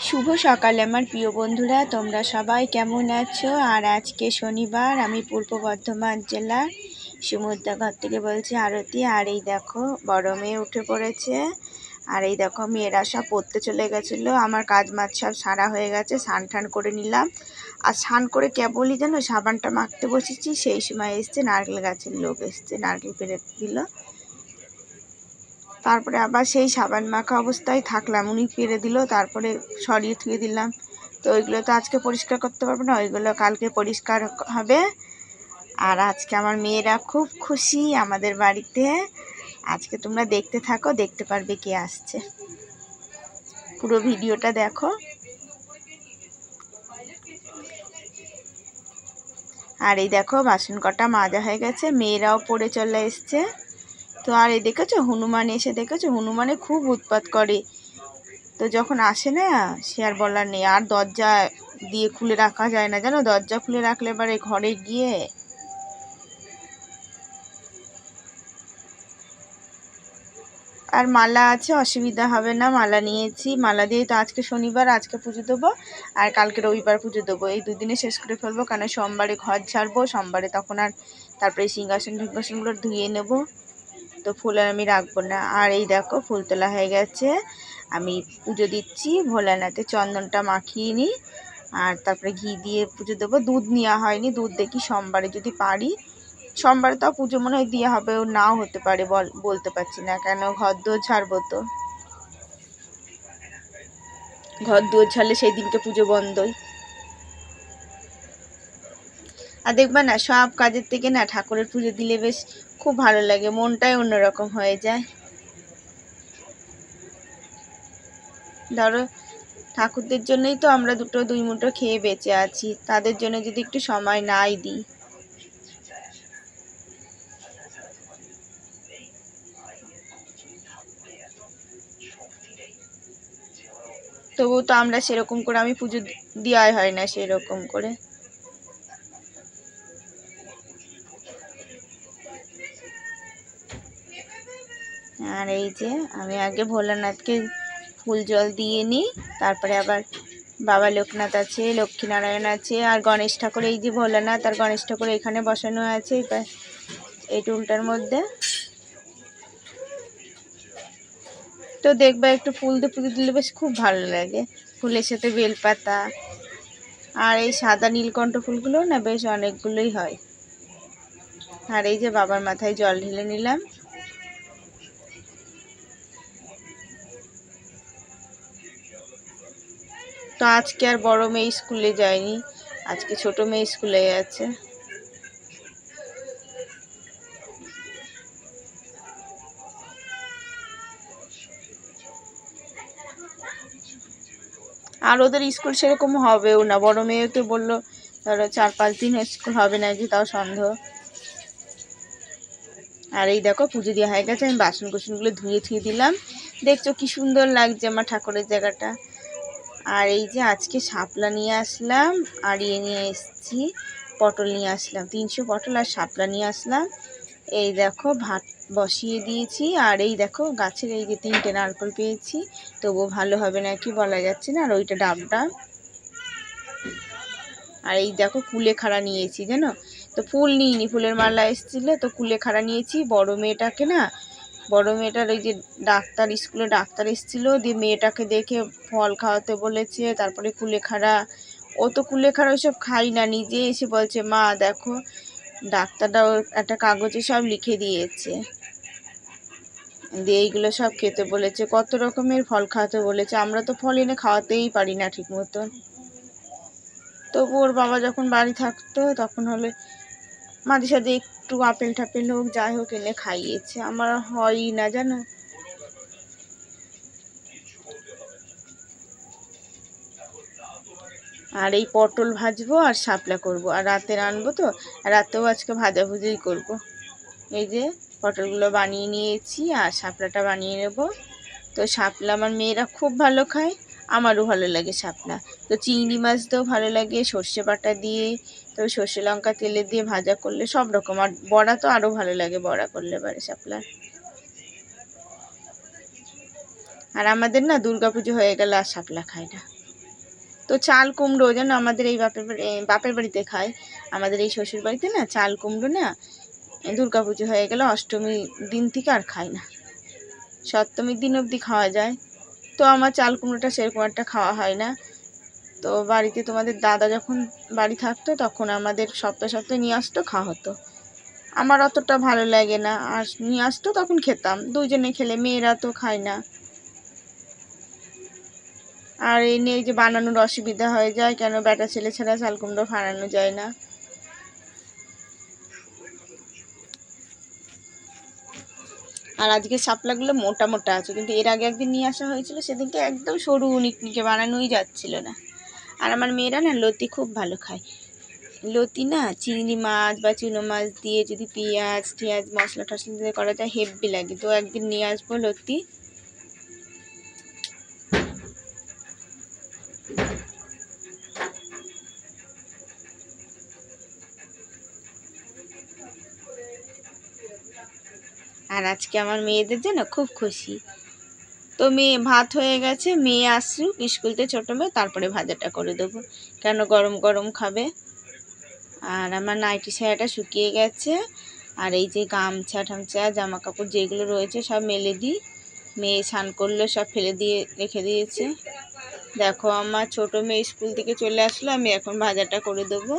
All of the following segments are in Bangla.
শুভ সকাল আমার প্রিয় বন্ধুরা, তোমরা সবাই কেমন আছো? আর আজকে শনিবার, আমি পূর্ব বর্ধমান জেলার সমুদ্রঘর থেকে বলছি আরতি। আর এই দেখো, বড় মেয়ে উঠে পড়েছে। আর এই দেখো, মেয়েরা সব পড়তে চলে গেছিল। আমার কাজ মাছ সব সারা হয়ে গেছে, স্নান টান করে নিলাম। আর স্নান করে কেবলই যেন সাবানটা মাখতে বসেছি, সেই সময় এসছে নারকেল গাছের লোক এসছে, নারকেল পেরে দিল। তারপরে আবার সেই সাবান মাখা অবস্থায় থাকলাম। উনি পেরে দিল, তারপরে সরিয়ে থুয়ে দিলাম। তো ওইগুলো তো আজকে পরিষ্কার করতে পারব না, ওইগুলো কালকে পরিষ্কার হবে। আর আজকে আমার মেয়েরা খুব খুশি আমাদের বাড়িতে। আজকে তোমরা দেখতে থাকো, দেখতে পারবে কে আসছে। পুরো ভিডিওটা দেখো। আর এই দেখো, বাসন কটা মাজা হয়ে গেছে, মেয়েরাও পড়ে চলে এসছে। তো আর এই দেখেছ, হনুমান এসে দেখেছ, হনুমানে খুব উৎপাত করে। তো যখন আসে না, সে আর বলার নেই। আর দরজা দিয়ে খুলে রাখা যায় না, জানো? দরজা খুলে রাখলে এবারে ঘরে গিয়ে আর মালা আছে, অসুবিধা হবে না, মালা নিয়েছি। মালা দিয়ে তো আজকে শনিবার, আজকে পুজো দেবো, আর কালকে রবিবার পুজো দেবো। এই দুদিনে শেষ করে ফেলব, কেন? সোমবারে ঘর ছাড়বো সোমবারে তখন আর তারপরে সিংহাসন টিংহাসনগুলো ধুয়ে নেব। তো ফুল আর আমি রাখব না। আর এই দেখো, ফুল তোলা হয়ে গেছে। আমি পুজো দিচ্ছি, ভোলানাথে চন্দনটা মাখিয়ে নিই। আর তারপরে ঘি দিয়ে পুজো দেবো। দুধ নেওয়া হয়নি, দুধ দেখি সোমবারে যদি পারি। সোমবারে তাও পুজো মনে হয় দেওয়া হবে নাও হতে পারে বল, বলতে পারছি না। কেন ঘর দুয়ার ছাড়বো তো? ঘর দুয়ার ছাড়লে সেই দিনকে পুজো বন্ধই। আর দেখবা না, সব কাজের থেকে না ঠাকুরের পুজো দিলে বেশ খুব ভালো লাগে, মনটাই অন্যরকম হয়ে যায়। ধরো, ঠাকুরদের জন্যই তো আমরা দুটো দুই মুঠো খেয়ে বেঁচে আছি, তাদের জন্য যদি একটু সময় নাই দিই। তবুও তো আমরা সেরকম করে, আমি পুজো দেওয়াই হয় না সেরকম করে। আর এই যে আমি আগে ভোলানাথকে ফুল জল দিয়ে নিই, তারপরে আবার বাবা লোকনাথ আছে, লক্ষ্মীনারায়ণ আছে, আর গণেশ ঠাকুর, এই যে ভোলানাথ আর গণেশ ঠাকুর এখানে বসানো আছে এই টুলটার মধ্যে। তো দেখবে একটু ফুল দিয়ে পুজো দিলে বেশ খুব ভালো লাগে, ফুলের সাথে বেলপাতা আর এই সাদা নীলকণ্ঠ ফুলগুলো না বেশ অনেকগুলোই হয়। আর এই যে বাবার মাথায় জল ঢেলে নিলাম। তো আজকে আর বড় মেয়ে স্কুলে যায়নি। আজকে ছোট মেয়ে স্কুলে আছে আর ওদের স্কুল সেরকম হবেও না। বড় মেয়েকে বলল, ধরো চার পাঁচ দিন স্কুল হবে না যে তাও সন্দেহ। আর এই দেখো, পুজো দেওয়া হয়ে গেছে। আমি বাসন কুসনগুলো ধুয়ে ধুয়ে দিলাম। দেখছ কি সুন্দর লাগছে আমার ঠাকুরের জায়গাটা। আর এই যে আজকে শাপলা নিয়ে আসলাম, আর ইয়ে নিয়ে এসেছি, পটল নিয়ে আসলাম। তিনশো পটল আর শাপলা নিয়ে আসলাম। এই দেখো ভাত বসিয়ে দিয়েছি, আর এই দেখো গাছের এই যে তিনটে নারকল পেয়েছি, তবুও ভালো হবে না কি বলা যাচ্ছে না, আর ওইটা ডাবটা আর এই দেখো কুলে খাড়া নিয়েছি, জানো? তো ফুল নিইনি, ফুলের মালা এসেছিল, তো কুলে খাড়া নিয়েছি। বড় মেয়েটাকে না বড় মেয়েটার ওই যে ডাক্তার, স্কুলে ডাক্তার এসেছিল, দিয়ে মেয়েটাকে দেখে ফল খাওয়াতে বলেছে, তারপরে কুলেখাড়া, ও তো কুলেখাড়া ওইসব খাই না, নিজে এসে বলছে, মা, দেখো ডাক্তারটা একটা কাগজে সব লিখে দিয়েছে। দিয়ে এইগুলো সব খেতে বলেছে, কত রকমের ফল খাওয়াতে বলেছে, আমরা তো ফল এনে খাওয়াতেই পারি না ঠিক মতন। তবু ওর বাবা যখন বাড়ি থাকতো, তখন হলে মাঝে সাথে একটু আপেল টাপেল হোক, যাই হোক এনে খাইয়েছে। আমার হয়ই না, জানো? আর এই পটল ভাজবো আর শাপলা করব। আর রাতে রানবো তো রাতেও আজকে ভাজাভুজিই করব। এই যে, পটলগুলো বানিয়ে নিয়েছি আর শাপলাটা বানিয়ে নেব। তো শাপলা আমার মেয়েরা খুব ভালো খায়। আমারও ভালো লাগে শাপলা। তো চিংড়ি মাছ দিয়েও ভালো লাগে, সর্ষে বাটা দিয়ে, তো সর্ষে লঙ্কা তেলে দিয়ে ভাজা করলে সব রকম। আর বড়া তো আরও ভালো লাগে বড়া করলে পারে শাপলার। আর আমাদের না পুজো হয়ে গেলে আর শাপলা খায় না। তো চাল কুমড়ো যেন আমাদের এই বাপের বাড়ি বাপের বাড়িতে খায়। আমাদের এই শ্বশুর বাড়িতে না চাল কুমড়ো না পুজো হয়ে গেলে অষ্টমী দিন থেকে আর খায় না। সপ্তমীর দিন অবধি খাওয়া যায়। তো আমার চাল কুমড়োটা সেরকম একটা খাওয়া হয় না। তো বাড়িতে তোমাদের দাদা যখন বাড়ি থাকতো, তখন আমাদের সপ্তাহে সপ্তাহে নিয়ে আসতো, খাওয়া হতো। আমার অতটা ভালো লাগে না। আর নিয়ে আসতো, তখন খেতাম। দুইজনে খেলে, মেয়েরা তো খায় না। আর এই নিয়ে যে বানানোর অসুবিধা হয়ে যায়, কেন বেটা ছেলে ছাড়া চাল কুমড়ো ফাড়ানো যায় না? আর আজকে শাপলাগুলো মোটা মোটা আছে, কিন্তু এর আগে একদিন নিয়ে আসা হয়েছিল, সেদিনকে একদম সরু নিকনিকে বানানোই যাচ্ছিল না। আর আমার মেয়েরা না লতি খুব ভালো খায়। লতি না চিংড়ি মাছ বা চুনো মাছ দিয়ে যদি পেঁয়াজ, টিয়াজ মশলা টশলা দিয়ে করা যায়, হেভি লাগে। তো একদিন নিয়ে আসব লতি। আর আজকে আমার মেয়েদের জন্য খুব খুশি। তো মেয়ে ভাত হয়ে গেছে, মেয়ে আসুক স্কুলতে ছোটো মেয়ে, তারপরে ভাজাটা করে দেবো। কেন গরম গরম খাবে? আর আমার নাইটি সায়াটা শুকিয়ে গেছে, আর এই যে গামছা ঠামছা জামা কাপড় যেগুলো রয়েছে সব মেলে দিই। মেয়ে স্নান করল, সব ফেলে দিয়ে রেখে দিয়েছে। দেখো, আমার ছোট মেয়ে স্কুল থেকে চলে আসলো, আমি এখন ভাজাটা করে দেবো।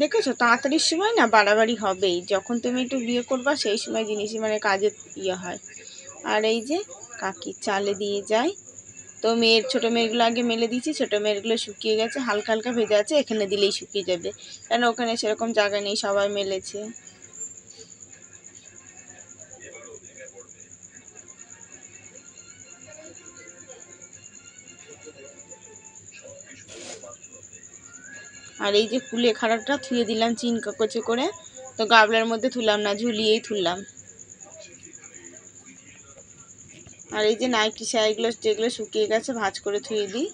দেখেছ? তাড়াতাড়ির সময় না বাড়াবাড়ি হবেই। যখন তুমি একটু বিয়ে করবা, সেই সময় জিনিসই মানে কাজের ইয়ে হয়। আর এই যে কাকি, চালে দিয়ে যায়। তো মেয়ের, ছোটো মেয়েগুলো আগে মেলে দিয়েছি, ছোটো মেয়েরগুলো শুকিয়ে গেছে, হালকা হালকা ভেজে আছে, এখানে দিলেই শুকিয়ে যাবে। কেন ওখানে সেরকম জায়গা নেই, সবাই মেলেছে। আর এই যে কুলে খাড়াটা থুয়ে দিলাম চিন কাকচে করে। তো গাবলার মধ্যে তুললাম না, ঝুলিয়েই তুললাম আর এই যে নাইটি শাড়িগুলো যেগুলো শুকিয়ে গেছে, ভাজ করে থুয়ে দিই।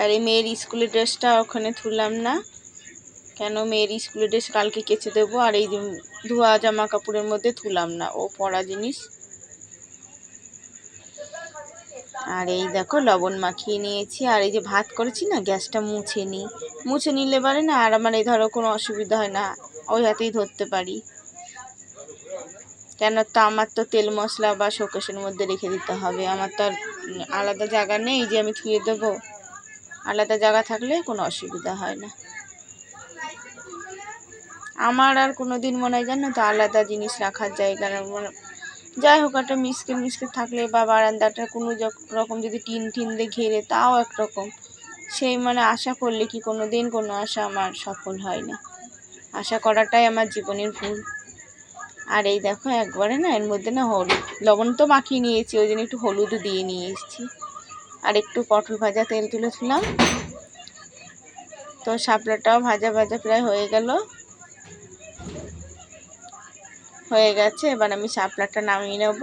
আর এই মেয়ের স্কুলের ড্রেসটা ওখানে তুললাম না। কেন মেয়ের স্কুলের ড্রেস কালকে কেচে দেবো? আর এই ধোয়া জামা কাপড়ের মধ্যে তুলাম না, ও পরা জিনিস। আর এই দেখো লবণ মাখিয়ে নিয়েছি, আর এই যে ভাত করেছি না, গ্যাসটা মুছে নিই। মুছে নিলে পারে না, আর আমার এই ধরো কোনো অসুবিধা হয় না, ওই হাতেই ধরতে পারি। কেন তো আমার তো তেল মশলা বা শোকেশের মধ্যে রেখে দিতে হবে, আমার তো আর আলাদা জায়গা নেই যে আমি ধুয়ে দেবো। আলাদা জায়গা থাকলে কোনো অসুবিধা হয় না। আমার আর কোনো দিন মনে হয় জানো তো আলাদা জিনিস রাখার জায়গা যাই হোক, একটা মিসকে মিসকে থাকলে বা বারান্দাটা কোনো রকম যদি টিন টিন দিয়ে ঘেরে, তাও একরকম সেই মানে আশা করলে কি কোনো দিন কোনো আশা আমার সফল হয় না। আশা করাটাই আমার জীবনের ভুল। আর এই দেখো, একবারে না, এর মধ্যে না হলুদ, লবণ তো মাখিয়ে নিয়েছি, ওই জন্য একটু হলুদও দিয়ে নিয়ে এসেছি। আর একটু পটল ভাজা তেল তুলেছিলাম তো শাপলাটাও ভাজা ভাজা প্রায় হয়ে গেল। হয়ে গেছে, এবার আমি শাপলাটা নামিয়ে নেব।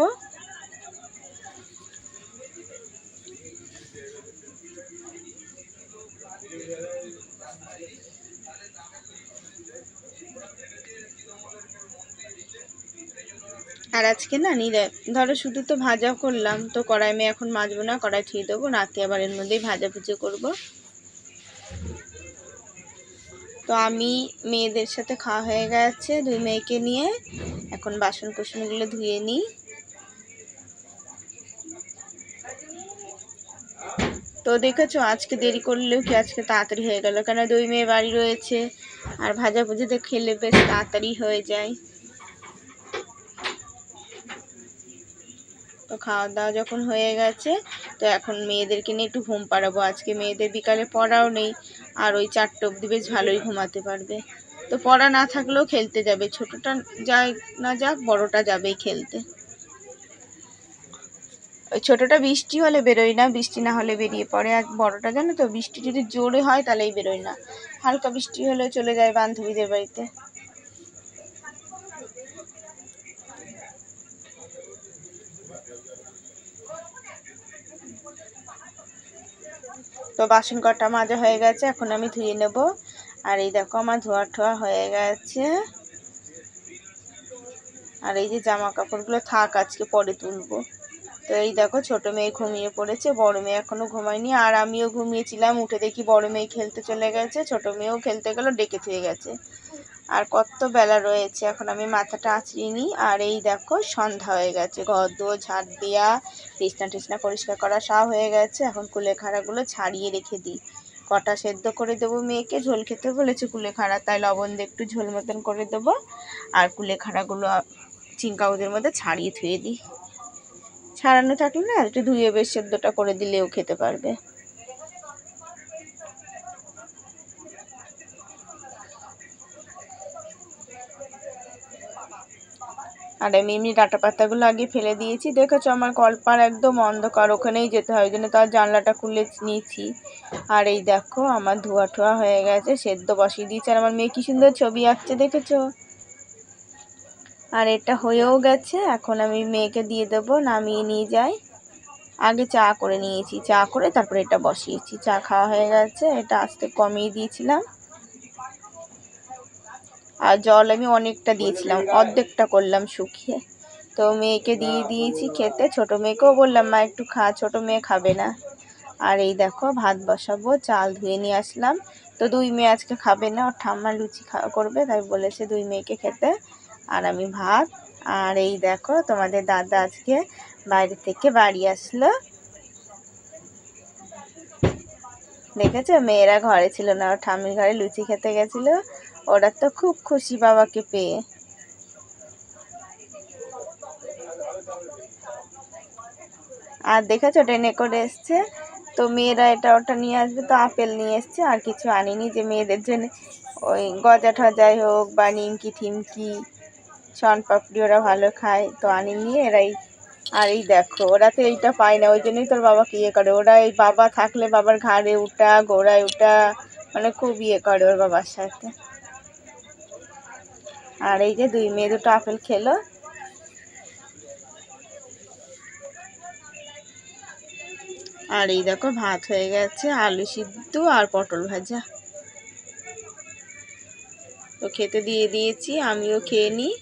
আর আজকে না নিরে ধরো শুধু তো ভাজা করলাম, তো কড়াই আমি এখন মাজবো না, কড়াই ঠিক দেবো, রাতে আবার এর মধ্যেই ভাজা ভুজে করব। তো আমি মেয়েদের সাথে খাওয়া হয়ে গেছে, দুই মেয়েকে নিয়ে। এখন বাসন কুসনগুলো ধুয়ে নিই। তো দেখেছ, আজকে দেরি করলেও কি আজকে তাড়াতাড়ি হয়ে গেল? কেন দুই মেয়ে বাড়ি রয়েছে, আর ভাজা ভুজিতে খেলে বেশ তাড়াতাড়ি হয়ে যায়। তো খাওয়া দাওয়া যখন হয়ে গেছে, তো এখন মেয়েদেরকে নিয়ে একটু ঘুম পাড়াবো। আজকে মেয়েদের বিকালে পড়াও নেই, আর ওই চারটে অবধি বেশ ভালোই ঘুমাতে পারবে। তো পড়া না থাকলেও খেলতে যাবে, ছোটোটা যাই না যাক, বড়টা যাবেই খেলতে। ওই ছোটোটা বৃষ্টি হলে বেরোয় না, বৃষ্টি না হলে বেরিয়ে পড়ে। আর বড়টা জানো তো, বৃষ্টি যদি জোরে হয় তাহলেই বেরোয় না। হালকা বৃষ্টি হলে চলে যায় বান্ধবীদের বাড়িতে। তো বাসন কটা মাজা হয়ে গেছে, এখন আমি ধুয়ে নেব। আর এই দেখো আমার ধোয়া ঠোয়া হয়ে গেছে। আর এই যে জামা কাপড়গুলো থাক, আজকে পরে তুলবো। তো এই দেখো ছোট মেয়ে ঘুমিয়ে পড়েছে, বড় মেয়ে এখনও ঘুমায়নি। আর আমিও ঘুমিয়েছিলাম, উঠে দেখি বড় মেয়ে খেলতে চলে গেছে, ছোট মেয়েও খেলতে গেল, ডেকে থুয়ে গেছে। আর কত বেলা রয়েছে, এখন আমি মাথাটা আঁচড়িয়ে নিই। আর এই দেখো, সন্ধ্যা হয়ে গেছে। ঘর দুয়ো ঝাড় দেওয়া বিছনা টিসনা পরিষ্কার করা সব হয়ে গেছে। এখন কুলেখাড়াগুলো ছাড়িয়ে রেখে দিই। কটা সেদ্ধ করে দেবো মেয়েকে, ঝোল খেতে বলেছে কুলেখাড়া তাই লবণ দিয়ে একটু ঝোল মতন করে দেবো। আর কুলেখাড়াগুলো চিনকাউদের মধ্যে ছাড়িয়ে ধুয়ে দিই। ছাড়ানো থাকলে না, একটু ধুয়ে বেশ সেদ্ধটা করে দিলেও খেতে পারবে। আর আমি এমনি ডাটা পাতাগুলো আগে ফেলে দিয়েছি। দেখেছ আমার কলপার একদম অন্ধকার, ওখানেই যেতে হয় ওই জন্য তার জানলাটা খুলে নিয়েছি। আর এই দেখো আমার ধোয়া ঠোয়া হয়ে গেছে, সেদ্ধ বসিয়ে দিয়েছে। আর আমার মেয়ে কি সুন্দর ছবি আঁকছে দেখেছ? আর এটা হয়েও গেছে, এখন আমি মেয়েকে দিয়ে দেবো, নামিয়ে নিয়ে যাই। আগে চা করে নিয়েছি, চা করে তারপরে এটা বসিয়েছি। চা খাওয়া হয়ে গেছে, এটা আস্তে কমিয়ে দিয়েছিলাম। আর জল আমি অনেকটা দিয়েছিলাম, অর্ধেকটা করলাম শুকিয়ে। তো মেয়েকে দিয়ে দিয়েছি খেতে, ছোট মেয়েকেও বললাম, মা, একটু খা, ছোট মেয়ে খাবে না। আর এই দেখো, ভাত বসাবো, চাল ধুয়ে নিয়ে আসলাম। তো দুই মেয়ে আজকে খাবে না, ওর ঠাম্মা লুচি খাওয়া করবে, তাই বলেছে দুই মেয়েকে খেতে। আর আমি ভাত, আর এই দেখো, তোমাদের দাদা আজকে বাইরে থেকে বাড়ি আসলো। দেখেছ? মেয়েরা ঘরে ছিল না, ওর ঠাম্মির ঘরে লুচি খেতে গেছিল। ওরা তো খুব খুশি বাবাকে পেয়ে। আর দেখেছ, ট্রেনে করে এসছে। তো মেয়েরা এটা ওটা নিয়ে আসবে, তো আপেল নিয়ে এসছে, আর কিছু আনিনি যে মেয়েদের জন্য। ওই গজা ঠজাই হোক বা নিমকি ঠিমকি পাপড়ি ওরা ভালো খায়, তো আনিনি এরাই। আর এই দেখো, ওরা তো এইটা পায় না, ওই জন্যই তোর বাবাকে ইয়ে করে। ওরা এই বাবা থাকলে বাবার ঘাড়ে উঠা, গোড়ায় উঠা মানে খুব ইয়ে করে ওর বাবার সাথে। আর এই যে দুই মেয়ে দুটো আপেল খেলো। আর এই দেখো ভাত হয়ে গেছে, আলু সিদ্ধ আর পটল ভাজা। তো খেতে দিয়ে দিয়েছি, আমিও খেয়ে নিই।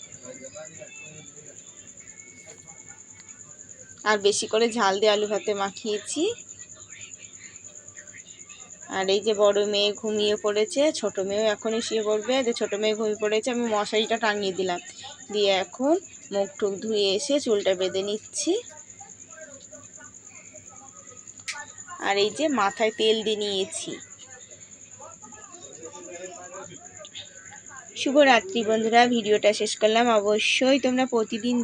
আর বেশি করে ঝাল দিয়ে আলু ভাতে মাখিয়েছি। আর এই যে বড় মেয়ে ঘুমিয়ে পড়েছে, ছোট মেয়েও এখনই শুয়ে পড়বে। যে ছোট মেয়ে ঘুমিয়ে পড়েছে, আমি মশারিটা টাঙিয়ে দিলাম। দিয়ে এখন মুখ টুক ধুয়ে এসে চুলটা বেঁধে নিচ্ছি। আর এই যে মাথায় তেল দিয়ে নিয়েছি। শুভরাত্রি বন্ধুরা, ভিডিওটা শেষ করলাম। অবশ্যই তোমরা প্রতিদিন